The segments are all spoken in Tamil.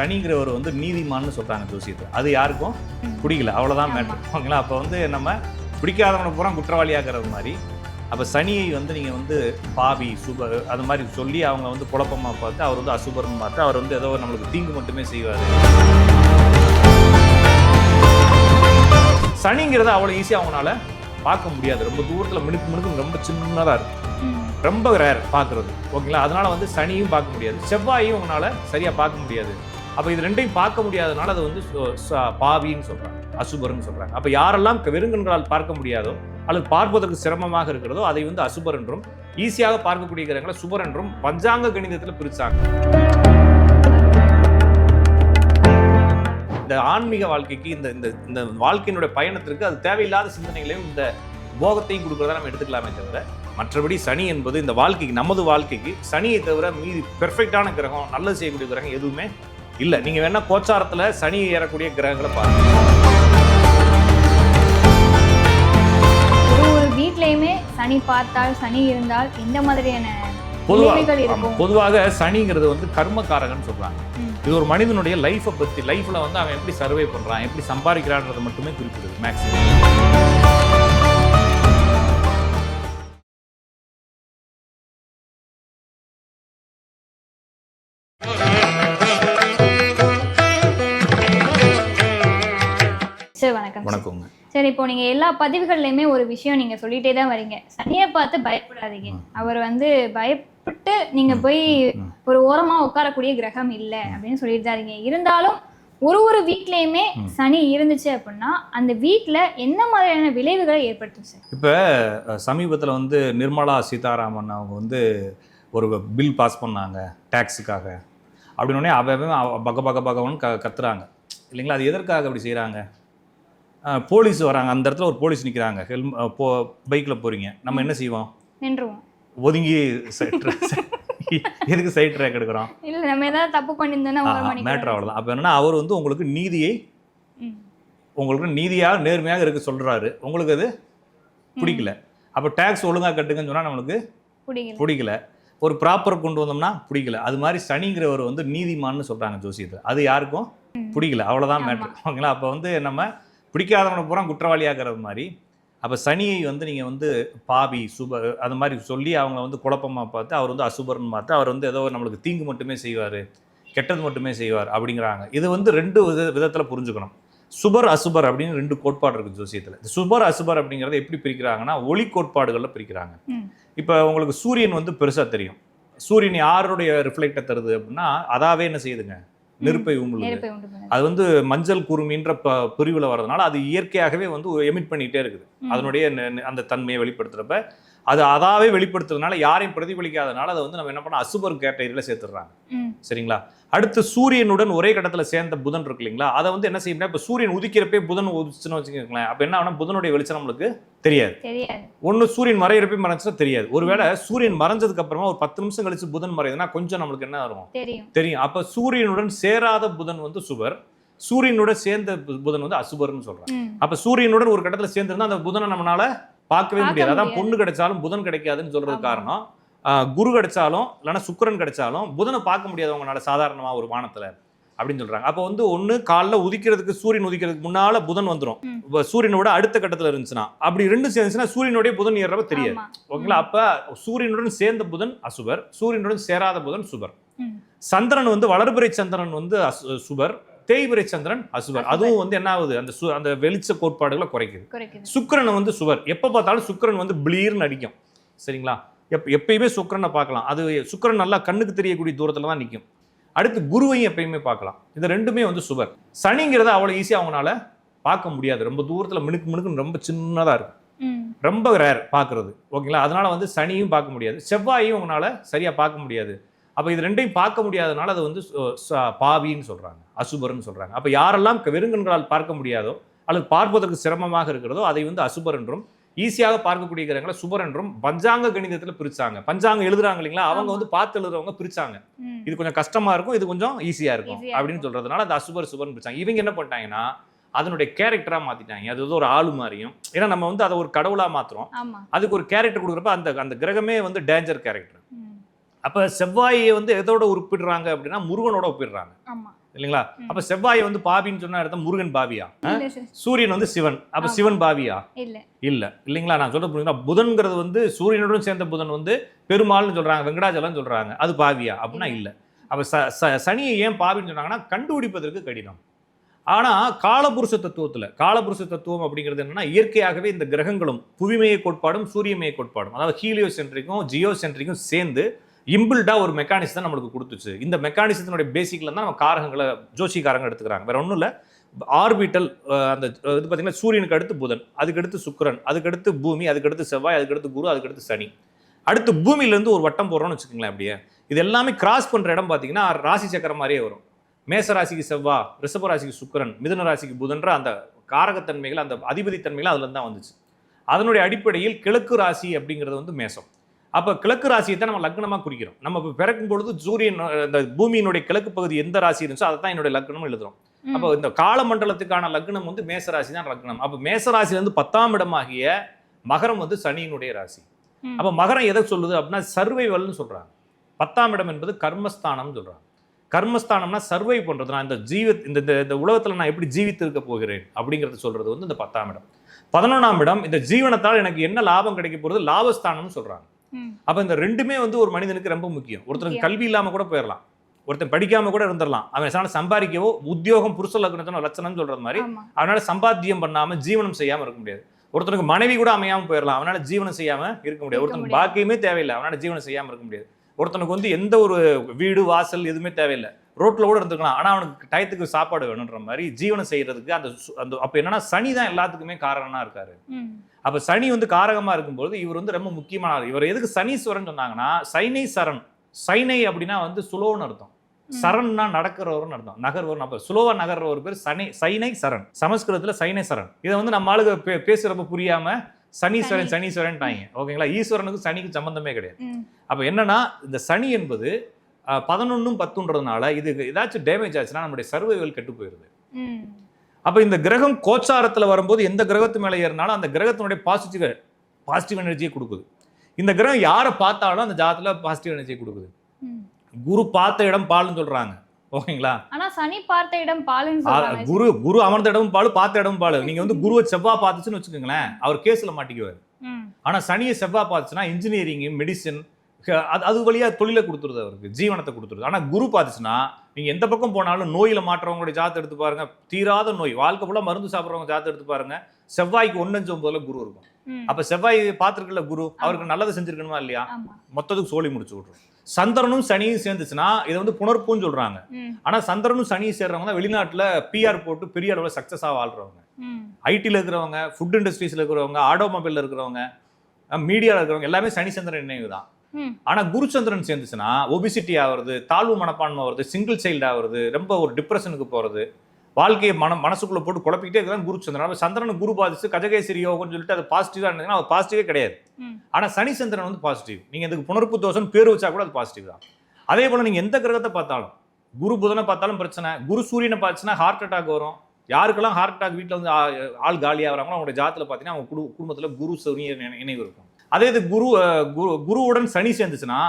சனிங்கிறவர் வந்து நீதிமான்னு சொல்றாங்க ஜோசியத்தில் அது யாருக்கும் பிடிக்கல. அவ்வளவுதான் மேட்ரு ஓகேங்களா? அப்போ வந்து நம்ம பிடிக்காதவனை பூரா குற்றவாளியாகிறது மாதிரி. அப்போ சனியை வந்து நீங்கள் வந்து பாவி சுபர் அது மாதிரி சொல்லி அவங்க வந்து குழப்பமா பார்த்து அவர் வந்து அசுபர்னு பார்த்து அவர் வந்து ஏதோ நம்மளுக்கு தீங்கு மட்டுமே செய்வார். சனிங்கிறத அவ்வளோ ஈஸியாக அவங்களால பார்க்க முடியாது. ரொம்ப தூரத்தில் மினுக்கு மினுக்கு ரொம்ப சின்னதாக இருக்கும் ரொம்ப ரேர் பார்க்குறது. ஓகேங்களா? அதனால வந்து சனியும் பார்க்க முடியாது. செவ்வாயும் உங்களால் சரியாக பார்க்க முடியாது. அப்போ இது ரெண்டையும் பார்க்க முடியாதனால அது வந்து பாவின்னு சொல்கிறாங்க அசுபர்னு சொல்கிறாங்க அப்போ யாரெல்லாம் வெறுங்கண்களால் பார்க்க முடியாதோ அல்லது பார்ப்பதற்கு சிரமமாக இருக்கிறதோ அதை வந்து அசுபர் என்றும் ஈஸியாக பார்க்கக்கூடிய கிரகங்களை சுபர் என்றும் பஞ்சாங்க கணிதத்தில் பிரிச்சாங்க. இந்த ஆன்மீக வாழ்க்கைக்கு இந்த இந்த இந்த வாழ்க்கையினுடைய பயணத்திற்கு அது தேவையில்லாத சிந்தனைகளையும் இந்த போகத்தையும் கொடுக்குறதா நம்ம எடுத்துக்கலாமே தவிர மற்றபடி சனி என்பது இந்த வாழ்க்கைக்கு நமது வாழ்க்கைக்கு சனியை தவிர மீதி பெர்ஃபெக்டான கிரகம் நல்லது செய்யக்கூடிய கிரகம் எதுவுமே இல்லை நீங்கள் வேணா கோச்சாரத்தில் சனி ஏறக்கூடிய கிரகங்களை பாருங்க. ஒரு ஒரு வீட்லயுமே சனி பார்த்தால் சனி இருந்தால் இந்த மாதிரியான பொதுவாக இருக்கும். பொதுவாக சனிங்கிறது வந்து கர்மகாரகன்னு சொல்றாங்க. ம். இது ஒரு மனிதனுடைய லைஃப்பை பற்றி லைஃப்ல வந்து அவன் எப்படி சர்வே பண்றான் எப்படி சம்பாதிக்கிறான்றதை மட்டுமே குறிப்பிடுது மேக்ஸிமம் வணக்கங்க. சரி இப்போ நீங்க எல்லா பதிவுகள்லயுமே ஒரு விஷயம் நீங்க சொல்லிட்டே தான் வரீங்க. சனியை பார்த்து பயப்படாதீங்க. அவர் வந்து பயப்பட்டு நீங்க போய். ஒரு ஓரமா உட்காரக்கூடிய கிரகம் இல்ல அப்படின்னு சொல்லிட்டு தான் இருக்கீங்க. இருந்தாலும் ஒரு ஒரு வீட்லயுமே. சனி இருந்துச்சு அப்படின்னா அந்த வீட்ல என்ன மாதிரியான விளைவுகளை ஏற்படுத்தும் சார்? இப்போ சமீபத்தில் வந்து நிர்மலா சீதாராமன் அவங்க வந்து ஒரு பில் பாஸ் பண்ணாங்க டேக்ஸுக்காக. அப்படின்னோடனே அவன் பக பக பகவன் க கத்துறாங்க. இல்லைங்களா? அது எதற்காக அப்படி செய்கிறாங்க போலீஸ் வராங்க. அந்த இடத்துல ஒரு போலீஸ் நிற்கிறாங்க ஹெல்ம் போ பைக்கில் போகிறீங்க நம்ம என்ன செய்வோம்? நின்றுவோம். ஒதுங்கி சைட் எதுக்கு சைட் ட்ராக் எடுக்கிறோம்? இல்ல நம்ம ஏதாவது தப்பு மணிக்கு மேட்ரு அவ்வளோதான் அப்போ என்னன்னா அவர் வந்து உங்களுக்கு நீதியை. உங்களுக்கு நீதியாக நேர்மையாக இருக்க சொல்கிறாரு உங்களுக்கு அது பிடிக்கல. அப்போ டேக்ஸ் ஒழுங்காக கட்டுங்கன்னு சொன்னால் நம்மளுக்கு பிடிக்கல. ஒரு ப்ராப்பர் கொண்டு வந்தோம்னா பிடிக்கல. அது மாதிரி சனிங்கிறவர் வந்து நீதிமான்னு சொல்கிறாங்க ஜோசியத்தில். அது யாருக்கும். பிடிக்கல. அவ்வளோதான். மேட்ரு ஓகேங்களா? அப்போ வந்து நம்ம பிடிக்காதவனை பூரா குற்றவாளியாகிறது மாதிரி. அப்போ சனியை வந்து நீங்கள் வந்து பாவி சுப அது மாதிரி சொல்லி அவங்க வந்து குழப்பமா பார்த்து அவர் வந்து அசுபர்னு பார்த்து அவர் வந்து ஏதோ நம்மளுக்கு தீங்கு மட்டுமே செய்வார் கெட்டது மட்டுமே செய்வார் அப்படிங்கிறாங்க. இது வந்து ரெண்டு வித விதத்தில் புரிஞ்சுக்கணும். சுபர் அசுபர் அப்படின்னு ரெண்டு கோட்பாடு இருக்குது ஜோசியத்தில். சுபர் அசுபர் அப்படிங்கிறத எப்படி பிரிக்கிறாங்கன்னா ஒளி கோட்பாடுகளில் பிரிக்கிறாங்க. இப்போ உங்களுக்கு சூரியன் வந்து பெருசாக தெரியும். சூரியன் யாருடைய ரிஃப்ளெக்டை தருது அப்படின்னா அதாவே என்ன செய்யுதுங்க? நெருப்பை பண்ணுது. அது வந்து மஞ்சள் குருமின்ற ப பிரிவில் வர்றதுனால அது இயற்கையாகவே வந்து எமிட் பண்ணிகிட்டே இருக்குது. அதனுடைய அந்த தன்மையை வெளிப்படுத்துறப்ப அது அதாவே வெளிப்படுத்துறதுனால யாரையும் பிரதிபலிக்காதனால அதை வந்து நம்ம என்ன பண்ண அசுபர் கேட்டகரியில் சேர்த்துடுறாங்க. சரிங்களா? அடுத்து சூரியனுடன் ஒரே கடத்தில் சேர்ந்த புதன் இருக்கு இல்லைங்களா? அதை வந்து என்ன செய்யணும்னா இப்போ சூரியன் உதிக்கிறப்பே புதன் உதிச்சுன்னு வச்சுக்கோங்களேன். அப்போ என்ன ஆகும்னா புதனுடைய வெளிச்சம் நம்மளுக்கு தெரியாது. ஒன்று சூரியன் மறையிறப்பே மறைச்சா தெரியாது. ஒருவேளை சூரியன் மறைஞ்சதுக்கு அப்புறமா ஒரு பத்து நிமிஷம் கழிச்சு புதன் மறையுதுன்னா கொஞ்சம் நம்மளுக்கு என்ன வரும் தெரியும். அப்ப சூரியனுடன் சேராத புதன் வந்து சுபர் சூரியனுடன் சேர்ந்த புதன் வந்து அசுபர்னு சொல்றாங்க. அப்ப சூரியனுடன் ஒரு கட்டத்துல சேர்ந்திருந்தா அந்த புதனை நம்மளால பார்க்கவே பார்க்க முடியாது அதான். பொண்ணு கிடைச்சாலும் புதன் கிடைக்காதுன்னு சொல்றது. காரணம் குரு கிடைச்சாலும் இல்லைன்னா சுக்கிரன் கிடைச்சாலும் புதனை பார்க்க முடியாது அவங்களால சாதாரணமா ஒரு வானத்துல அப்படின்னு சொல்றாங்க அப்போ வந்து ஒண்ணு காலைல உதிக்கிறதுக்கு சூரியன் உதிக்கிறதுக்கு முன்னால புதன் வந்துரும் ம். இப்ப சூரியனோட அடுத்த கட்டத்துல இருந்துச்சுன்னா அப்படி ரெண்டு சேர்ந்துச்சுன்னா சூரியனுடைய புதன் ஏறப்ப தெரியாது. ஓகேங்களா அப்ப சூரியனுடன் சேர்ந்த புதன் அசுபர் சூரியனுடன் சேராத புதன் சுபர். சந்திரன் வந்து வளர்பிறை சந்திரன் வந்து அசு- சுபர் தேய்பிறை சந்திரன் அசுபர். அதுவும் வந்து என்ன ஆகுது அந்த சு- அந்த வெளிச்ச கோட்பாடுகளை குறைக்குது. சுக்கிரன் வந்து சுவர். எப்ப பார்த்தாலும் சுக்கிரன் வந்து பிளீர்னு அடிக்கும். சரிங்களா? எப் எப்பயுமே சுக்கிரனை பார்க்கலாம். அது சுக்கிரன் நல்லா கண்ணுக்கு தெரியக்கூடிய தூரத்துல தான் நிற்கும் அடுத்து குருவையும் எப்பயுமே பார்க்கலாம். இது ரெண்டுமே வந்து சுவர். சனிங்கிறத அவ்வளோ ஈஸியாக அவங்களால பார்க்க முடியாது. ரொம்ப தூரத்துல மினுக்கு மினுக்குன்னு ரொம்ப சின்னதா இருக்கும். ரொம்ப ரேர் பார்க்குறது. ஓகேங்களா? அதனால வந்து சனியும் பார்க்க முடியாது. செவ்வாயும் உங்களால் சரியாக பார்க்க முடியாது. அப்போ இது ரெண்டையும் பார்க்க முடியாதனால அது வந்து பாவின்னு சொல்கிறாங்க அசுபர்னு சொல்கிறாங்க அப்போ யாரெல்லாம் வெறுங்கண்களால் பார்க்க முடியாதோ அல்லது பார்ப்பதற்கு சிரமமாக இருக்கிறதோ அதை வந்து அசுபர் என்றும் ஈஸியாக பார்க்கக்கூடிய கிரகங்களை சுபர் என்றும் பஞ்சாங்க கணிதத்தில் பிரிச்சாங்க. பஞ்சாங்கம் எழுதுறாங்க இல்லைங்களா? அவங்க. வந்து பார்த்து எழுதுறவங்க பிரிச்சாங்க. இது கொஞ்சம் கஷ்டமா இருக்கும் இது கொஞ்சம் ஈஸியா இருக்கும் அப்படின்னு. சொல்றதுனால அது அசுபர் சுபர்னு பிரிச்சாங்க. இவங்க என்ன பண்ணிட்டாங்கன்னா அதனுடைய கேரக்டரா மாத்திட்டாங்க. அது வந்து ஒரு ஆளு மாதிரியும் ஏன்னா நம்ம வந்து அதை ஒரு கடவுளா மாத்துறோம். அதுக்கு ஒரு கேரக்டர் கொடுக்குறப்ப அந்த அந்த கிரகமே வந்து டேஞ்சர் கேரக்டர். அப்ப செவ்வாயை வந்து எதோட ஒப்பிடுறாங்க அப்படின்னா முருகனோட ஒப்பிடுறாங்க இல்லைங்களா? அப்ப செவ்வாய் வந்து பாபின்னு சொன்ன அர்த்தம் முருகன் பாவியா? சூரியன் வந்து சிவன். அப்ப. சிவன் பாவியா? இல்ல. இல்ல. இல்லைங்களா? நான் சொல்ல புரியுங்களா புதன்கிறது வந்து சூரியனுடன் சேர்ந்த புதன் வந்து பெருமாள்னு சொல்றாங்க வெங்கடாஜலம் சொல்றாங்க. அது பாவியா? அப்படின்னா இல்ல. அப்ப சனியை ஏன் பாவின்னு சொன்னாங்கன்னா கண்டுபிடிப்பதற்கு கடினம். ஆனா காலபுருஷ தத்துவத்துல காலபுருஷ தத்துவம் அப்படிங்கிறது என்னன்னா இயற்கையாகவே இந்த கிரகங்களும் புவிமைய கோட்பாடும் சூரியமைய கோட்பாடும். அதாவது ஹீலியோ சென்ட்ரிக்கும் ஜியோ சென்ட்ரிக்கும் சேர்ந்து இம்பிள்டாக ஒரு மெக்கானிசம் நம்மளுக்கு கொடுத்துச்சு. இந்த மெக்கானிசத்தினுடைய பேசிக்கில் தான் நம்ம காரகங்களை ஜோசிகாரங்க எடுத்துக்கிறாங்க. வேற ஒன்றும் இல்லை. ஆர்பிட்டல் அந்த இது பார்த்தீங்கன்னா சூரியனுக்கு அடுத்து புதன் அதுக்கடுத்து சுக்கரன் சுக்கிரன் பூமி அதுக்கடுத்து செவ்வாய் அதுக்கடுத்து குரு அதுக்கடுத்து சனி. அடுத்து பூமியிலேருந்து ஒரு வட்டம் போடுறோம்னு வச்சுக்கோங்களேன் அப்படியே. இது எல்லாமே கிராஸ் பண்ணுற இடம் பார்த்தீங்கன்னா ராசி சக்கரம் மாதிரியே வரும். மேச ராசிக்கு செவ்வா ரிஷப ராசிக்கு சுக்கரன் மிதுன ராசிக்கு புதன்ற அந்த காரகத்தன்மைகள் அந்த அதிபதி தன்மைகள் அதுல தான் வந்துச்சு. அதனுடைய அடிப்படையில் கிழக்கு ராசி அப்படிங்கிறது வந்து மேசம். அப்போ கிழக்கு ராசியை தான் நம்ம லக்னமாக குறிக்கிறோம். நம்ம பிறக்கும் பொழுது சூரியன் இந்த பூமியினுடைய கிழக்கு பகுதி எந்த ராசி இருந்துச்சோ அதை தான் என்னுடைய லக்னம் எழுதுறோம். அப்போ இந்த காலமண்டலத்துக்கான லக்னம் வந்து மேசராசி தான் லக்னம். அப்போ மேசராசிலேருந்து பத்தாம் இடமாகிய மகரம் வந்து சனியினுடைய ராசி. அப்போ மகரம் எதை சொல்லுது அப்படின்னா சர்வைவல்னு சொல்றாங்க. பத்தாம் இடம் என்பது கர்மஸ்தானம்னு சொல்றாங்க. கர்மஸ்தானம்னா சர்வை பண்றது. நான் இந்த ஜீவ இந்த இந்த- உலகத்துல நான் எப்படி ஜீவித்து இருக்க போகிறேன் அப்படிங்கறது சொல்றது வந்து இந்த பத்தாம் இடம். பதினொன்றாம் இடம் இந்த ஜீவனத்தால் எனக்கு என்ன லாபம் கிடைக்க போறது லாபஸ்தானம்னு சொல்றாங்க. ம். அப்ப இந்த ரெண்டுமே வந்து ஒரு மனிதனுக்கு ரொம்ப முக்கியம். ஒருத்தருக்கு முக்கியம். கல்வி இல்லாம கூட போயிடலாம் ஒருத்தன் படிக்காம கூட இருந்துடலாம் அவன் சாண சம்பாதிக்கவோ உத்தியோகம் புருஷ லக்னத்தின லட்சணம்னு சொல்றது மாதிரி அவனால சம்பாத்தியம் பண்ணாம ஜீவனம் செய்யாம இருக்க முடியாது. ஒருத்தனுக்கு மனைவி கூட அமையாம போயிடலாம் அவனால ஜீவனம் செய்யாம இருக்க முடியாது. ஒருத்தனுக்கு. பாக்கியமே தேவையில்லை. அவனால ஜீவனம் செய்யாம இருக்க முடியாது. ஒருத்தனுக்கு வந்து எந்த ஒரு வீடு வாசல் எதுவுமே தேவையில்லை. ரோட்ல கூட இருந்துக்கலாம் ஆனா அவனுக்கு டயத்துக்கு சாப்பாடு வேணுன்ற மாதிரி ஜீவனம் செய்யறதுக்கு அந்த அந்த அப்ப என்னன்னா சனி தான் எல்லாத்துக்குமே காரணமா இருக்காரு. அப்ப சனி வந்து காரகமா இருக்கும்போது இவர் வந்து ரொம்ப முக்கியமான. இவர் எதுக்கு சனீஸ்வரன் சொன்னாங்கன்னா சைனை சரண். சைனை அப்படின்னா வந்து சுலோன்னு அர்த்தம். சரண்னா நடக்கிறவர்னு அர்த்தம். நகர்வர் அப்ப சுலோவா நகர்ற ஒரு பேர் சனை சைனை சரண். சமஸ்கிருதத்துல சைனை சரண். இதை வந்து நம்ம ஆளுங்க பே- பேசுறப்ப புரியாம சனீஸ்வரன் சனீஸ்வரன்ட்டாங்க ஓகேங்களா? ஈஸ்வரனுக்கு சனிக்கு சம்பந்தமே கிடையாது. அப்ப என்னன்னா இந்த சனி என்பது பதினொன்னும் பத்துன்றதுனால இது ஏதாச்சும் டேமேஜ் ஆச்சுன்னா நம்முடைய சர்வைவல் கெட்டு போயிருது. ம். அப்ப இந்த கிரகம் கோச்சாரத்துல வரும்போது எந்த கிரகத்து மேல ஏறினாலும் அந்த கிரகத்தினுடைய பாசிட்டிவ் பாசிட்டிவ் எனர்ஜியை கொடுக்குது. இந்த கிரகம் யாரை பார்த்தாலும் அந்த ஜாதத்துல பாசிட்டிவ் எனர்ஜியை கொடுக்குது. குரு பார்த்த இடம் பால்னு சொல்றாங்க. ஓகேங்களா? ஆனா சனி பார்த்த இடம் பாலுன்னு குரு குரு அமர்ந்த இடமும் பால் பார்த்த இடமும் பால். நீங்க வந்து குருவை செவ்வாய் பார்த்துச்சுன்னு வச்சுக்கோங்களேன் அவர் கேஸ்ல மாட்டிக்குவார். ஆனா சனியை செவ்வாய் பார்த்துச்சுன்னா இன்ஜினியரிங் மெடிசன் அது அது வழியா தொழிலை கொடுத்துருது அவருக்கு ஜீவனத்தை கொடுத்துருது. ஆனா குரு பார்த்துச்சுன்னா நீங்க எந்த பக்கம் போனாலும் நோயில மாற்றவங்களுடைய ஜாதத்தை எடுத்து பாருங்க. தீராத நோய். வாழ்க்கை ஃபுல்லா மருந்து சாப்பிட்றவங்க ஜாதத்தை எடுத்து பாருங்க. செவ்வாய்க்கு ஒன்னஞ்சு ஒன்பதுல குரு இருக்கும். அப்ப செவ்வாய் பார்த்துருக்குல்ல குரு அவருக்கு நல்லது செஞ்சிருக்கணுமா இல்லையா? மொத்தத்துக்கு சோழி முடிச்சு விட்ரும் சந்திரனும் சனியும் சேர்ந்துச்சுன்னா இதை வந்து புனர்ப்புன்னு சொல்றாங்க. ஆனா சந்திரனும் சனியும் சேர்றவங்க தான் வெளிநாட்டுல பிஆர் போட்டு பெரிய அளவில் சக்சஸா வாழ்றவங்க. ம். ஐடியில் இருக்கிறவங்க ஃபுட் இண்டஸ்ட்ரீஸ்ல இருக்கிறவங்க ஆட்டோமொபைல்ல இருக்கிறவங்க மீடியாவில் இருக்கிறவங்க எல்லாமே சனி சந்திரன் நினைவு தான். ஆனா குருச்சந்திரன் சேர்ந்துச்சுன்னா ஒபிசிட்டி ஆகுறது தாழ்வு மனப்பான்மை வருது சிங்கிள் சைல்டு ஆகுறது ரொம்ப ஒரு டிப்ரெஷனுக்கு போறது வாழ்க்கையை மன மனசுக்குள்ள போட்டு குழப்பிக்கிட்டே இருக்கிறான் குருச்சந்திரன். சந்திரன் குரு பாதிச்சு கஜகேசரி யோகம்னு சொல்லிட்டு அது பாசிட்டிவா இருந்ததுன்னா அது பாசிட்டிவே கிடையாது. ஆனா சனி சந்திரன் வந்து பாசிட்டிவ் நீங்க இதுக்கு புனர்ப்பு தோஷம் பேர் வச்சா கூட அது பாசிட்டிவ் தான். அதே போல நீங்க எந்த கிரகத்தை பார்த்தாலும் குரு புதனை பார்த்தாலும் பிரச்சனை குரு சூரியனை பார்த்துச்சுன்னா ஹார்ட் அட்டாக் வரும். யாருக்கெல்லாம் ஹார்ட் அட்டாக் வீட்டில் வந்து ஆள் காலியாகிறாங்களோ அவங்களோட ஜாத்துல பார்த்தீங்கன்னா அவங்க குடு குடும்பத்தில் குரு சூரியன் இணைவு இருக்கும். அதே இது குரு குரு குருவுடன் சனி சேர்ந்துச்சுன்னா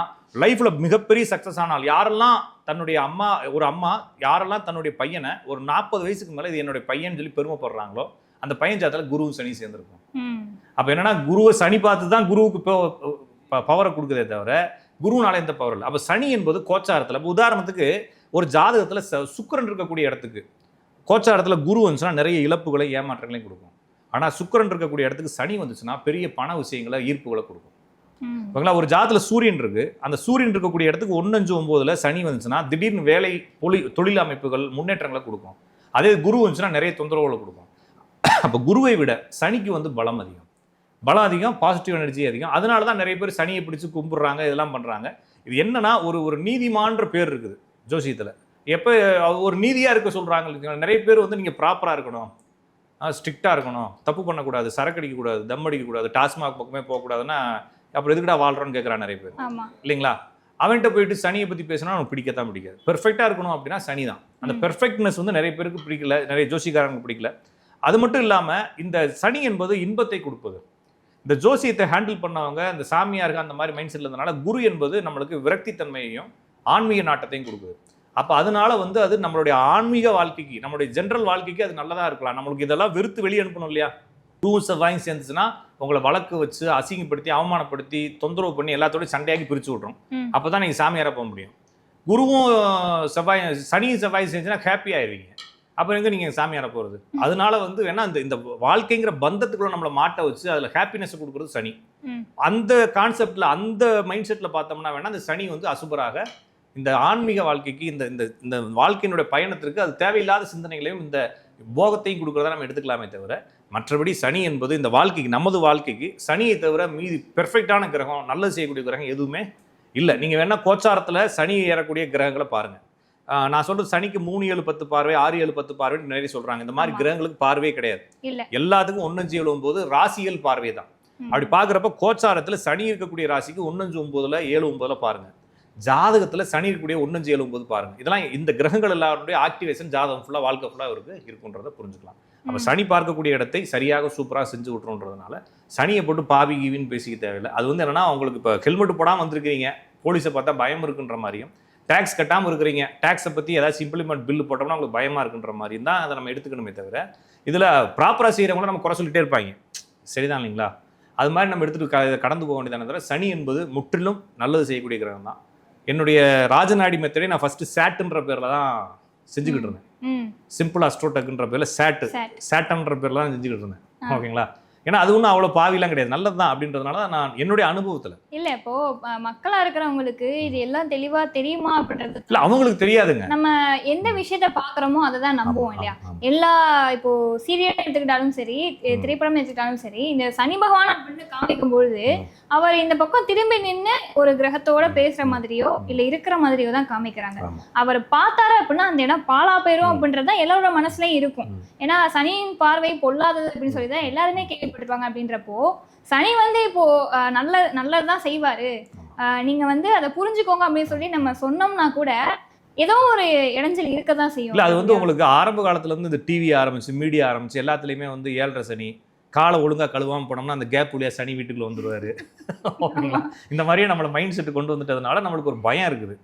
லைஃப்ல மிகப்பெரிய சக்சஸ் ஆனால் யாரெல்லாம் தன்னுடைய அம்மா ஒரு அம்மா யாரெல்லாம் தன்னுடைய பையனை ஒரு நாற்பது வயசுக்கு மேலே இது என்னுடைய பையன் சொல்லி பெருமைப்படுறாங்களோ அந்த பையன் ஜாதத்துல குருவும் சனி சேர்ந்துருக்கும். அப்ப என்னன்னா குருவை சனி பார்த்து தான் குருவுக்கு பவரை கொடுக்குதே தவிர குருனால எந்த பவர் இல்லை. அப்ப சனி என்பது கோச்சாரத்துல இப்ப உதாரணத்துக்கு ஒரு ஜாதகத்துல சுக்கிரன் இருக்கக்கூடிய இடத்துக்கு கோச்சாரத்துல குரு வந்துச்சுன்னா நிறைய இழப்புகளை ஏமாற்றங்களையும் கொடுக்கும். ஆனா சுக்கிரன் இருக்கக்கூடிய இடத்துக்கு சனி வந்துச்சுன்னா பெரிய பண விஷயங்களை ஈர்ப்புகளை கொடுக்கும். ஓகேங்களா? ஒரு ஜாதத்துல சூரியன் இருக்கு. அந்த சூரியன் இருக்கக்கூடிய இடத்துக்கு ஒன்னஞ்சு ஒன்பதுல சனி வந்துச்சுன்னா திடீர்னு வேலை தொழில் தொழில் அமைப்புகள் முன்னேற்றங்களை கொடுக்கும். அதே குரு வந்துச்சுன்னா நிறைய தொந்தரவுகளை கொடுக்கும். அப்ப குருவை விட சனிக்கு வந்து பலம் அதிகம். பலம் அதிகம் பாசிட்டிவ் எனர்ஜி அதிகம். அதனால தான் நிறைய பேர் சனியை பிடிச்சு கும்பிடுறாங்க இதெல்லாம் பண்றாங்க. இது என்னன்னா ஒரு ஒரு நீதிமான்ற பேர் இருக்குது ஜோசியத்துல. எப்போ ஒரு நீதியா இருக்க சொல்றாங்க இல்லைங்களா, நிறைய பேர் வந்து நீங்க ப்ராப்பரா இருக்கணும். ஸ்ட்ரிக்டா இருக்கணும். தப்பு பண்ணக்கூடாது சரக்கு அடிக்கக்கூடாது தம் அடிக்கக்கூடாது டாஸ்மாக் பக்கமே போகக்கூடாதுன்னா அப்புறம் எதுக்குடா வாழ்றோன்னு கேட்குறான் நிறைய பேர். இல்லைங்களா? அவன்கிட்ட போயிட்டு சனியை பத்தி பேசினா அவனுக்கு பிடிக்கத்தான் பிடிக்காது. பெர்ஃபெக்டா இருக்கணும் அப்படின்னா சனி தான். அந்த. பெர்ஃபெக்ட்னஸ் வந்து நிறைய பேருக்கு பிடிக்கல நிறைய ஜோசிக்காரங்களுக்கு பிடிக்கல. அது மட்டும் இல்லாம இந்த சனி என்பது இன்பத்தை கொடுப்பது. இந்த ஜோசியத்தை ஹேண்டில் பண்ணவங்க இந்த சாமியார்கள் அந்த மாதிரி மைண்ட் செட்ல இருந்தனால குரு என்பது நம்மளுக்கு விரக்தி தன்மையையும் ஆன்மீக நாட்டத்தையும் கொடுக்குது. அப்போ அதனால வந்து அது நம்மளுடைய ஆன்மீக வாழ்க்கைக்கு நம்மளுடைய ஜென்ரல் வாழ்க்கைக்கு அது நல்லதா இருக்கலாம். நம்மளுக்கு இதெல்லாம் வெறுத்து வெளியே அனுப்பணும் இல்லையா? டூ செவ்வாயும் சேர்ந்துச்சுன்னா உங்களை வழக்கு வச்சு அசிங்கப்படுத்தி அவமானப்படுத்தி தொந்தரவு பண்ணி எல்லாத்தோடய சண்டையாக்கி பிரிச்சு விட்ரும் ம். அப்பதான் நீங்க சாமியாரா போக முடியும். குருவும் செவ்வாய் சனியும் செவ்வாய் செஞ்சுன்னா ஹாப்பி ஆயிருவீங்க. அப்புறம் எங்க நீங்க சாமியார போறது? அதனால வந்து வேணா இந்த இந்த வாழ்க்கைங்கிற பந்தத்துக்குள்ள நம்மளை மாட்ட வச்சு அதுல ஹாப்பினஸ் கொடுக்குறது சனி. அந்த கான்செப்ட்ல அந்த மைண்ட் செட்ல பார்த்தோம்னா வேணா அந்த சனி வந்து அசுபராக இந்த ஆன்மீக வாழ்க்கைக்கு இந்த இந்த இந்த வாழ்க்கையினுடைய பயணத்திற்கு அது தேவையில்லாத சிந்தனைகளையும் இந்த போகத்தையும் கொடுக்குறதா நம்ம எடுத்துக்கலாமே தவிர மற்றபடி சனி என்பது இந்த வாழ்க்கைக்கு நமது வாழ்க்கைக்கு சனியை தவிர மீதி பெர்ஃபெக்டான கிரகம் நல்லது செய்யக்கூடிய கிரகம் எதுவுமே இல்லை. நீங்கள் வேணா கோச்சாரத்தில் சனி ஏறக்கூடிய கிரகங்களை பாருங்க. ஆஹ் நான் சொல்றது சனிக்கு மூணு ஏழு பத்து பார்வை ஆறு ஏழு பத்து பார்வைன்னு நிறைய சொல்றாங்க. இந்த மாதிரி. கிரகங்களுக்கு பார்வையே கிடையாது. எல்லாத்துக்கும் ஒன்னஞ்சு ஏழு ஒன்பது ராசிகள் பார்வை தான். அப்படி பார்க்குறப்ப கோச்சாரத்துல சனி இருக்கக்கூடிய ராசிக்கு ஒன்னஞ்சு ஒன்பதுல ஏழு ஒன்பதுல பாருங்க. ஜாதகத்துல சனி இருக்கக்கூடிய ஒன்னஞ்சு ஏழு ஒன்பது பாருங்க. இதெல்லாம் இந்த கிரகங்கள் எல்லாருடைய ஆக்டிவேஷன் ஜாதகம் ஃபுல்லா வாழ்க்கை ஃபுல்லா இருக்கு இருக்குன்றதை புரிஞ்சுக்கலாம். அப்ப. சனி பார்க்கக்கூடிய இடத்தை சரியாக சூப்பரா செஞ்சு விட்டுறோன்றதுனால சனியை போட்டு பாவி கீவின்னு பேசிக்க தேவையில்லை. அது வந்து என்னன்னா உங்களுக்கு இப்போ ஹெல்மெட் போடாம வந்திருக்கீங்க போலீஸை பார்த்தா பயம் இருக்குன்ற மாதிரியும் டேக்ஸ் கட்டாம இருக்கிறீங்க. டேக்ஸை பத்தி ஏதாச்சும் இம்ப்ளிமெண்ட் பில் போட்டோம்னா உங்களுக்கு பயமா இருக்குன்ற மாதிரியும் தான் அதை நம்ம எடுத்துக்கணுமே தவிர இதுல ப்ராப்பரா செய்யறவங்கள நம்ம குறை சொல்லிட்டே இருப்பாங்க. சரிதான் இல்லைங்களா? அது மாதிரி நம்ம இதை கடந்து போக வேண்டியதான தவிர சனி என்பது முற்றிலும் நல்லது செய்யக்கூடிய கிரகம் தான். என்னுடைய ராஜநாடி மெத்தடை நான் ஃபர்ஸ்ட் சேட்டுன்ற பேர்ல தான் செஞ்சுக்கிட்டு இருந்தேன். சிம்பிள் அஸ்ட்ரோடெக்ன்ற பேர்ல சேட்டு. சாட் சேட்டன்ற பேர்ல தான் செஞ்சுக்கிட்டு இருந்தேன். ஓகேங்களா? ஏன்னா அது ஒன்றும் அவ்வளோ பாவிலாம் கிடையாது நல்லது தான் அப்படின்றதுனால தான் நான் என்னுடைய அனுபவத்துல இல்ல இப்போ அஹ், மக்களா இருக்கிறவங்களுக்கு இது எல்லாம் தெளிவா தெரியுமா அப்படின்றது இல்ல அவங்களுக்கு தெரியாதுங்க நம்ம எந்த விஷயத்த பாக்குறோமோ அதை தான் நம்புவோம் இல்லையா. எல்லா இப்போ சீரியல் எடுத்துக்கிட்டாலும் சரி. திரைப்படம் எடுத்துக்கிட்டாலும் சரி இந்த சனி பகவான் அப்படின்னு காமிக்கும் பொழுது. அவர் இந்த பக்கம் திரும்பி நின்னு ஒரு கிரகத்தோட பேசுற மாதிரியோ. இல்ல இருக்கிற மாதிரியோ தான் காமிக்கிறாங்க. அவர் பார்த்தாரு அப்படின்னா அந்த இடம் பாலா போயிரும். அப்படின்றது தான் எல்லாரோட மனசுலயும் இருக்கும். ஏன்னா சனியின் பார்வை பொல்லாதது அப்படின்னு சொல்லி தான் எல்லாருமே கேள்விப்பட்டிருப்பாங்க அப்படின்றப்போ சனி வந்து இப்போ நல்ல நல்லதுதான் செய்வாரு. நீங்க வந்து அதை புரிஞ்சுக்கோங்க அப்படின்னு சொல்லி நம்ம சொன்னோம்னா கூட ஏதோ ஒரு இடைஞ்சல் இருக்க தான் செய்யும். இல்ல அது வந்து உங்களுக்கு ஆரம்ப காலத்துல இருந்து இந்த டிவி ஆரம்பிச்சு மீடியா ஆரம்பிச்சு எல்லாத்துலயுமே வந்து ஏழரை சனி காலை ஒழுங்கா கழுவாம போனோம்னா அந்த கேப் வழியா சனி வீட்டுக்குள்ள வந்துருவாரு. ஓகேங்களா இந்த மாதிரியே நம்மள மைண்ட் செட் கொண்டு வந்துட்டதுனால நம்மளுக்கு ஒரு பயம் இருக்குது.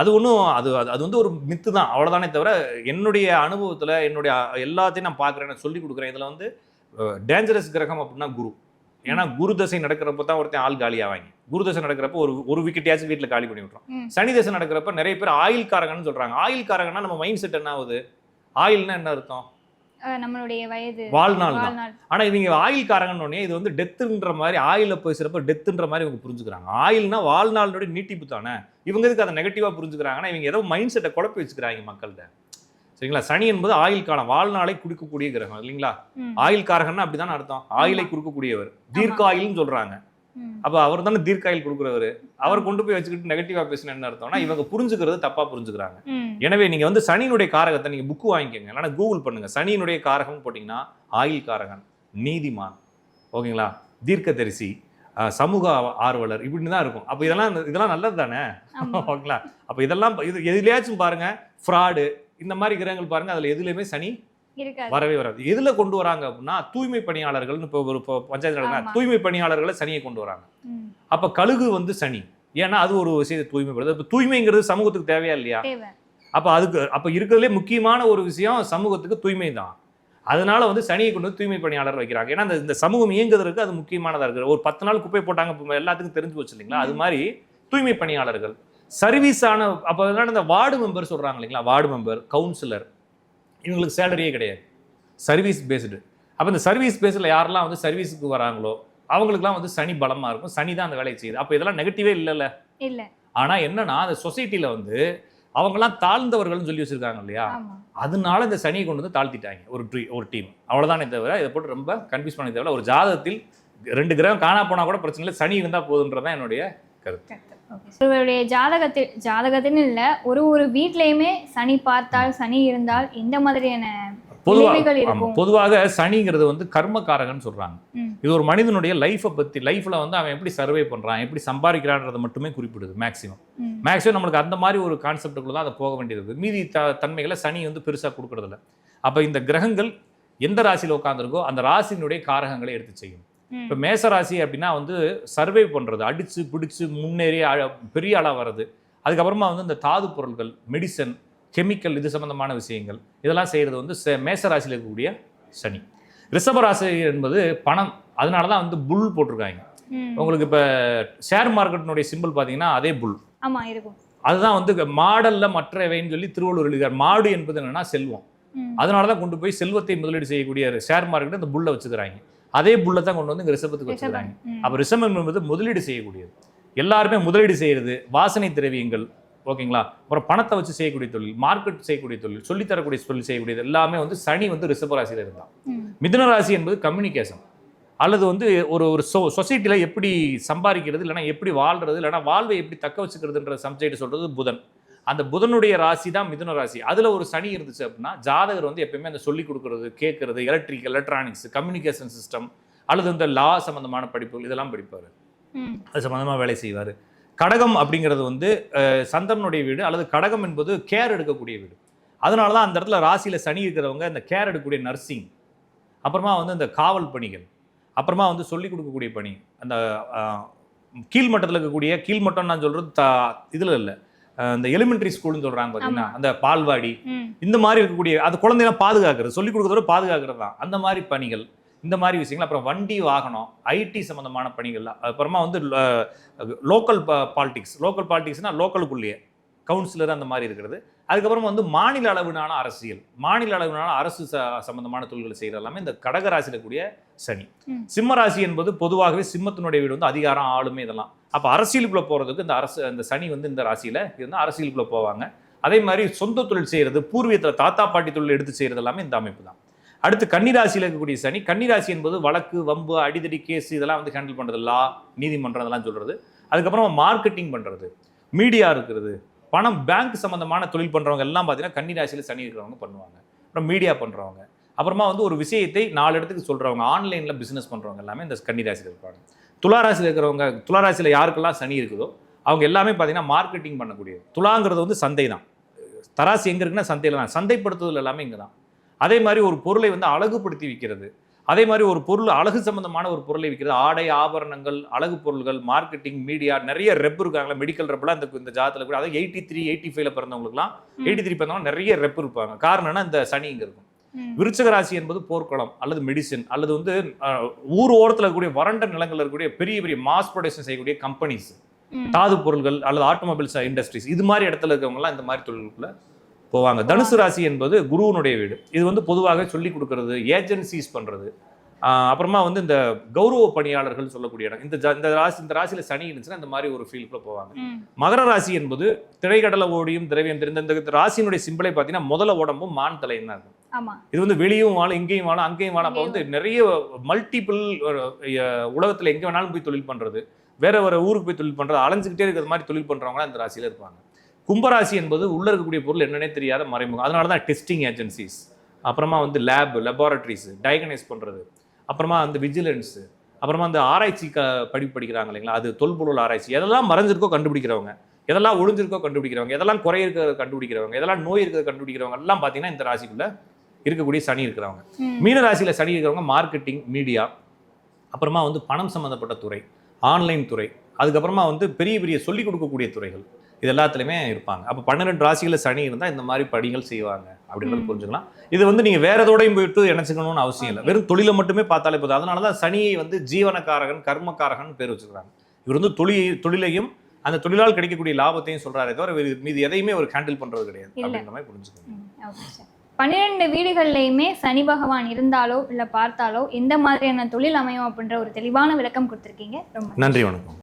அது ஒன்றும் அது அது அது வந்து ஒரு மித்து தான். அவ்வளோதானே தவிர என்னுடைய அனுபவத்தில் என்னுடைய எல்லாத்தையும் நான் பார்க்குறேன் நான் சொல்லி கொடுக்குறேன். இதில் வந்து டேஞ்சரஸ் கிரகம் அப்படின்னா குரு. ஏன்னா குரு தசை நடக்கிறப்ப தான் ஒருத்தன் ஆள் காலி ஆவாங்க குரு தசை நடக்கிறப்ப ஒரு ஒரு விக்கெட்டையாச்சும் வீட்டில் காலி பண்ணி விட்றோம் ம். சனி தசை நடக்கிறப்ப நிறைய பேர் ஆயில் காரகன்னு சொல்றாங்க. ஆயில் காரகன்னா நம்ம மைண்ட் செட் என்ன ஆகுது? ஆயில்னா என்ன அர்த்தம்? நம்மளுடைய வயது. வாழ்நாள் ஆனா இவங்க ஆயில் காரங்கன்னு இது வந்து டெத்துன்ற மாதிரி ஆயில பேசுறப்ப டெத்துன்ற மாதிரி இவங்க புரிஞ்சுக்கிறாங்க. ஆயில்னா வாழ்நாளுடைய நீட்டிப்பு தானே? இவங்க எதுக்கு அதை நெகட்டிவா புரிஞ்சுக்கிறாங்கன்னா இவங்க ஏதோ மைண்ட் செட்டை குழப்பி வச்சுக்கிறாங்க மக்கள்கிட்ட. சரிங்களா? சனி என்பது ஆயில் காலம் வாழ்நாளை குடிக்கக்கூடிய கிரகம் இல்லைங்களா? ம், ஆயில் காரகன்னா அப்படிதானே அர்த்தம். ஆயிலை குறுக்கக்கூடியவர். தீர்க்காயில்னு சொல்றாங்க. அப்ப அவர் தானே தீர்க்காயில் கொடுக்குறவர். அவர் கொண்டு போய் வச்சுக்கிட்டு நெகட்டிவா பேசின என்ன அர்த்தம்னா இவங்க புரிஞ்சுக்கிறது தப்பா புரிஞ்சுக்கிறாங்க. எனவே நீங்க வந்து சனியினுடைய காரகத்தை நீங்க புக்கு வாங்கிக்கோங்க. இல்லைன்னா கூகுள் பண்ணுங்க. சனியினுடைய காரகம் போட்டிங்கன்னா ஆயில் காரகன் நீதிமான். ஓகேங்களா? தீர்க்கதரிசி அஹ், சமூக ஆர்வலர் இப்படின்னு தான் இருக்கும். அப்போ இதெல்லாம் இதெல்லாம் நல்லது தானே. ஓகேங்களா? அப்போ இதெல்லாம் இது எதுலையாச்சும் பாருங்க. ஃப்ராடு இந்த மாதிரி கிரகங்கள் பாருங்க அதுல எதுலையுமே சனி வரவே வராது. எதுல கொண்டு வராங்க அப்படின்னா தூய்மை பணியாளர்கள்னு இப்போ ஒரு பஞ்சாயத்து. தூய்மை பணியாளர்களை சனியை கொண்டு வராங்க. அப்ப கழுகு வந்து சனி. ஏன்னா அது ஒரு விஷயத்தை தூய்மைப்படுது இப்போ தூய்மைங்கிறது சமூகத்துக்கு தேவையா இல்லையா? அப்ப அதுக்கு அப்ப இருக்கிறதுலே முக்கியமான ஒரு விஷயம் சமூகத்துக்கு தூய்மை தான். அதனால வந்து சனியை கொண்டு வந்து தூய்மை பணியாளர் வைக்கிறாங்க. ஏன்னா அந்த இந்த சமூகம் இயங்குவதற்கு அது முக்கியமானதா இருக்கு ஒரு பத்து நாள் குப்பை போட்டாங்க எல்லாத்துக்கும் தெரிஞ்சு போச்சு இல்லைங்களா அது மாதிரி தூய்மை பணியாளர்கள். சர்வீஸான அப்ப என்னன்னா இந்த வார்டு மெம்பர் சொல்றாங்க இல்லைங்களா? Ward member councillor. இவங்களுக்கு சேலரியே கிடையாது. சர்வீஸ் பேஸ்டு அப்ப இந்த சர்வீஸ் பேஸில் யாரெல்லாம் வந்து சர்வீஸுக்கு வராங்களோ அவங்களுக்குலாம் வந்து சனி பலமா இருக்கும். சனி தான் அந்த வேலையை செய்யுது. அப்ப இதெல்லாம் நெகட்டிவே இல்லைல்ல? இல்ல. ஆனா என்னன்னா அந்த சொசைட்டில வந்து அவங்கெல்லாம் தாழ்ந்தவர்கள்னு சொல்லி வச்சிருக்காங்க இல்லையா? அதனால இந்த சனியை கொண்டு வந்து தாழ்த்திட்டாங்க ஒரு ட்ரீ ஒரு டீம் அவ்வளவுதானே தவிர இதை போட்டு ரொம்ப கன்ஃபியூஸ் பண்ணி தவிர ஒரு ஜாதகத்தில் ரெண்டு கிரகம் காணா போனா கூட பிரச்சனை இல்லை. சனி இருந்தா போதுன்றதான் என்னுடைய ஒருவருடைய ஜாதகத்தில் ஜாதகத்தின்னு இல்ல ஒரு ஒரு வீட்லயுமே சனி பார்த்தால் சனி இருந்தால் இந்த மாதிரியான பொதுவாக பொதுவாக சனிங்கிறது வந்து கர்மகாரகன்னு சொல்றாங்க. இது ஒரு மனிதனுடைய லைஃப்பை பத்தி லைஃப்ல வந்து அவன் எப்படி சர்வே பண்றான் எப்படி சம்பாதிக்கிறான்றதை மட்டுமே குறிப்பிடுது மேக்ஸிமம் மேக்ஸிமம் நம்மளுக்கு அந்த மாதிரி ஒரு கான்செப்டுக்குள்ள தான் அதை போக வேண்டியது. மீதி த தன்மைகளை சனி வந்து பெருசாக கொடுக்கறதில்ல. அப்போ இந்த கிரகங்கள் எந்த ராசியில் உட்காந்துருக்கோ அந்த ராசியினுடைய காரகங்களை எடுத்து செய்யும். இப்போ மேச ராசி அப்படின்னா வந்து சர்வே பண்ணுறது அடிச்சு பிடிச்சு முன்னேறி பெரிய ஆளாக வர்றது. அதுக்கப்புறமா வந்து இந்த தாது பொருட்கள் மெடிசன் கெமிக்கல் இது சம்பந்தமான விஷயங்கள். இதெல்லாம் செய்கிறது வந்து ச- மேச ராசியில் இருக்கக்கூடிய சனி. ரிஷப ராசி என்பது பணம். அதனால தான் வந்து புல் போட்டிருக்காங்க. உங்களுக்கு இப்போ ஷேர் மார்க்கெட்டினுடைய சிம்பிள் பார்த்தீங்கன்னா அதே புல். ஆமா இருக்கும். அதுதான் வந்து மாடல்ல மற்றவைன்னு சொல்லி திருவள்ளுவர் எழுதுகிறார் மாடு என்பது என்னன்னா செல்வம். அதனால தான் கொண்டு போய் செல்வத்தை முதலீடு செய்யக்கூடிய ஷேர் மார்க்கெட் அந்த புல்லை வச்சுக்கிறாங்க. அதே புல்லை தான் கொண்டு வந்து இங்க ரிஷபத்துக்கு ம். அப்போ ரிஷபம் என்பது முதலீடு செய்யக்கூடியது. எல்லாருமே முதலீடு செய்யறது வாசனை திரவியங்கள் ஓகேங்களா? அப்புறம் பணத்தை வச்சு செய்யக்கூடிய தொழில் மார்க்கெட் செய்யக்கூடிய தொழில் சொல்லித் தரக்கூடிய தொழில் செய்யக்கூடியது எல்லாமே வந்து சனி வந்து ரிஷப ராசியில இருந்தான். மிதுன ராசி என்பது கம்யூனிகேஷன் அல்லது வந்து ஒரு ஒரு சொ சொசைட்டியில் எப்படி சம்பாதிக்கிறது இல்லைன்னா எப்படி வாழ்றது இல்லைன்னா வாழ்வை எப்படி தக்க வச்சுக்கிறதுன்ற சப்ஜெக்ட் சொல்றது புதன். அந்த புதனுடைய ராசி தான் மிதுன ராசி. அதில் ஒரு சனி இருந்துச்சு அப்படின்னா ஜாதகர் வந்து எப்பயுமே அந்த சொல்லிக் கொடுக்கறது கேட்கறது எலக்ட்ரிக் எலக்ட்ரானிக்ஸ் கம்யூனிகேஷன் சிஸ்டம் அல்லது இந்த லா சம்பந்தமான படிப்புகள் இதெல்லாம் படிப்பார். அது சம்மந்தமாக வேலை செய்வார். கடகம் அப்படிங்கிறது வந்து சந்திரனுடைய வீடு அல்லது கடகம் என்பது கேர் எடுக்கக்கூடிய வீடு. அதனால தான் அந்த இடத்துல ராசியில் சனி இருக்கிறவங்க இந்த கேர் எடுக்கக்கூடிய நர்சிங் அப்புறமா வந்து இந்த காவல் பணிகள் அப்புறமா வந்து சொல்லிக் கொடுக்கக்கூடிய பணி அந்த கீழ்மட்டத்தில் இருக்கக்கூடிய கீழ்மட்டம் நான் சொல்கிறது த இதில் இல்லை. இந்த எலிமெண்ட்ரி ஸ்கூல்னு சொல்கிறாங்க பார்த்தீங்கன்னா அந்த பால்வாடி. இந்த மாதிரி இருக்கக்கூடிய அது குழந்தைலாம் பாதுகாக்கிறது சொல்லிக் கொடுக்கறதோட பாதுகாக்கிறது தான். அந்த மாதிரி பணிகள் இந்த மாதிரி விஷயங்கள் அப்புறம் வண்டி வாகனம் ஐடி சம்பந்தமான பணிகள் அப்புறமா வந்து லோக்கல் பாலிடிக்ஸ் லோக்கல் பாலிடிக்ஸ்னா லோக்கலுக்குள்ளேயே கவுன்சிலர் அந்த மாதிரி இருக்கிறது. அதுக்கப்புறமா வந்து மாநில அளவிலான அரசியல் மாநில அளவிலான அரசு சம்பந்தமான தொழில்களை செய்கிறது எல்லாமே இந்த கடகராசியில் இருக்கக்கூடிய சனி. சிம்ம ராசி என்பது பொதுவாகவே சிம்மத்தினுடைய வீடு வந்து அதிகாரம் ஆளுமை இதெல்லாம். அப்போ அரசியலுக்குள்ள போகிறதுக்கு இந்த அரசு இந்த சனி வந்து இந்த ராசியில் இருந்தால் அரசியலுக்குள்ள போவாங்க. அதே மாதிரி சொந்த தொழில் செய்கிறது பூர்வீகத்தில் தாத்தா பாட்டி தொழில் எடுத்து செய்கிறது எல்லாமே இந்த அமைப்பு தான். அடுத்து கன்னிராசியில் இருக்கக்கூடிய சனி கன்னிராசி என்பது வழக்கு வம்பு அடிதடி கேஸ் இதெல்லாம் வந்து ஹேண்டில் பண்ணுறது லா நீதிமன்றம் அதெல்லாம் சொல்கிறது அதுக்கப்புறம் மார்க்கெட்டிங் பண்ணுறது மீடியா இருக்கிறது பணம் பேங்க் சம்மந்தமான தொழில் பண்ணுறவங்க எல்லாம் பார்த்தீங்கன்னா கன்னிராசியில் சனி இருக்கிறவங்க பண்ணுவாங்க. அப்புறம் மீடியா பண்ணுறவங்க அப்புறமா வந்து ஒரு விஷயத்தை நாலு இடத்துக்கு சொல்கிறவங்க ஆன்லைனில் பிஸ்னஸ் பண்ணுறவங்க எல்லாமே இந்த கன்னிராசியில் இருப்பாங்க. துளாராசியில் இருக்கிறவங்க துளாராசியில் யாருக்கெல்லாம் சனி இருக்குதோ அவங்க எல்லாமே பார்த்தீங்கன்னா மார்க்கெட்டிங் பண்ணக்கூடியது துலாங்கிறது வந்து சந்தை தான். தராசு எங்கே இருக்குன்னா சந்தையில் தான். சந்தைப்படுத்துதல் எல்லாமே இங்கே தான் அதே மாதிரி ஒரு பொருளை வந்து அழகுபடுத்தி விற்கிறது அதே மாதிரி ஒரு பொருள் அழகு சம்பந்தமான ஒரு பொருளை விற்கிறது ஆடை ஆபரணங்கள் அழகு பொருள்கள் மார்க்கெட்டிங் மீடியா நிறைய ரெப் இருக்காங்களா மெடிக்கல் ரெப்லாம் இந்த இந்த ஜாதத்தில் கூட அதாவது எயிட்டி த்ரீ எயிட்டி ஃபைவ்ல பிறந்தவங்களுக்குலாம். எயிட்டி த்ரீ பிறந்தவங்க நிறைய ரெப் இருப்பாங்க காரணம் என்ன இந்த சனி இங்கே இருக்கும். விருச்சக ராசி என்பது போர்க்களம் அல்லது மெடிசின் அல்லது வந்து ஊர் ஓரத்தில் இருக்கக்கூடிய வறண்ட நிலங்கள் இருக்கக்கூடிய பெரிய பெரிய மாஸ் ப்ரொடக்ஷன் செய்யக்கூடிய கம்பெனிஸ். தாது பொருட்கள் அல்லது ஆட்டோமொபைல்ஸ் இண்டஸ்ட்ரீஸ் இது மாதிரி இடத்துல இருக்கவங்கலாம் இந்த மாதிரி தொழிலுக்குள்ள போவாங்க. தனுசு ராசி என்பது குருவனுடைய வீடு. இது வந்து பொதுவாக சொல்லி கொடுக்கறது ஏஜென்சிஸ் பண்றது. ஆஹ் அப்புறமா வந்து இந்த கௌரவ பணியாளர்கள் சொல்லக்கூடிய இடம். இந்த இந்த ராசி இந்த ராசியில சனி இருந்துச்சுன்னா இந்த மாதிரி ஒரு ஃபீல்டுக்குள்ள போவாங்க. மகர ராசி என்பது திரைக்கடல ஓடியும் திரவியம் தெரிந்த இந்த ராசியினுடைய சிம்பிளை பார்த்தீங்கன்னா முதல உடம்பும் மான் தலையும் தான் இருக்கும். இது வந்து வெளியும் வாழும் இங்கேயும் வாழும் அங்கேயும் வாழும். அப்போ வந்து நிறைய மல்டிபிள் உலகத்தில் எங்கே வேணாலும் போய் தொழில் பண்ணுறது வேற வேற ஊருக்கு போய் தொழில் பண்ணுறது அலைஞ்சிக்கிட்டே இருக்கிற மாதிரி தொழில் பண்ணுறவங்க இந்த ராசியில் இருப்பாங்க. கும்பராசி என்பது உள்ள இருக்கக்கூடிய பொருள் என்னன்னே தெரியாத மறைமுகம். அதனால தான் டெஸ்டிங் ஏஜென்சிஸ் அப்புறமா வந்து லேப் லெபார்டரிஸ் டயக்னைஸ் பண்ணுறது அப்புறமா அந்த விஜிலன்ஸு அப்புறமா அந்த ஆராய்ச்சி க படிப்பு படிக்கிறாங்க இல்லைங்களா? அது தொல்பொருள் ஆராய்ச்சி. எதெல்லாம் மறைஞ்சிருக்கோ கண்டுபிடிக்கிறவங்க எதெல்லாம் ஒளிஞ்சிருக்கோ கண்டுபிடிக்கிறவங்க எதெல்லாம் குறை இருக்கிறத கண்டுபிடிக்கிறவங்க எதெல்லாம் நோய் இருக்கிறத கண்டுபிடிக்கிறவங்க எல்லாம் பார்த்தீங்கன்னா இந்த ராசிக்குள்ள இருக்கக்கூடிய சனி இருக்கிறவங்க. மீன ராசியில் சனி இருக்கிறவங்க மார்க்கெட்டிங் மீடியா அப்புறமா வந்து பணம் சம்மந்தப்பட்ட துறை ஆன்லைன் துறை அதுக்கப்புறமா வந்து பெரிய பெரிய சொல்லிக் கொடுக்கக்கூடிய துறைகள். இது எல்லாத்துலேயுமே இருப்பாங்க. அப்போ பன்னிரெண்டு ராசிகளில் சனி இருந்தால் இந்த மாதிரி பணிகள் செய்வாங்க அப்படின்றது. புரிஞ்சுக்கலாம். இது வந்து நீங்கள் வேற எதோடையும் போயிட்டு இணைச்சிக்கணும்னு அவசியம் இல்லை. வெறும் தொழிலை மட்டுமே பார்த்தாலே போதும். அதனால தான் சனியை வந்து ஜீவனக்காரகன் கர்மக்காரகன் பேர் வச்சுக்கிறாங்க. இவர் வந்து தொழில் தொழிலையும் அந்த தொழிலால் கிடைக்கக்கூடிய லாபத்தையும் சொல்றாரே தவிர மீது எதையுமே ஒரு ஹேண்டில் பண்றது கிடையாது. அப்படின்ற மாதிரி புரிஞ்சுக்கணும் பன்னிரெண்டு வீடுகள்லையுமே சனி பகவான் இருந்தாலோ இல்ல பார்த்தாலோ எந்த மாதிரியான தொழில் அமையும் அப்படின்ற ஒரு தெளிவான விளக்கம் கொடுத்துருக்கீங்க. ரொம்ப நன்றி வணக்கம்.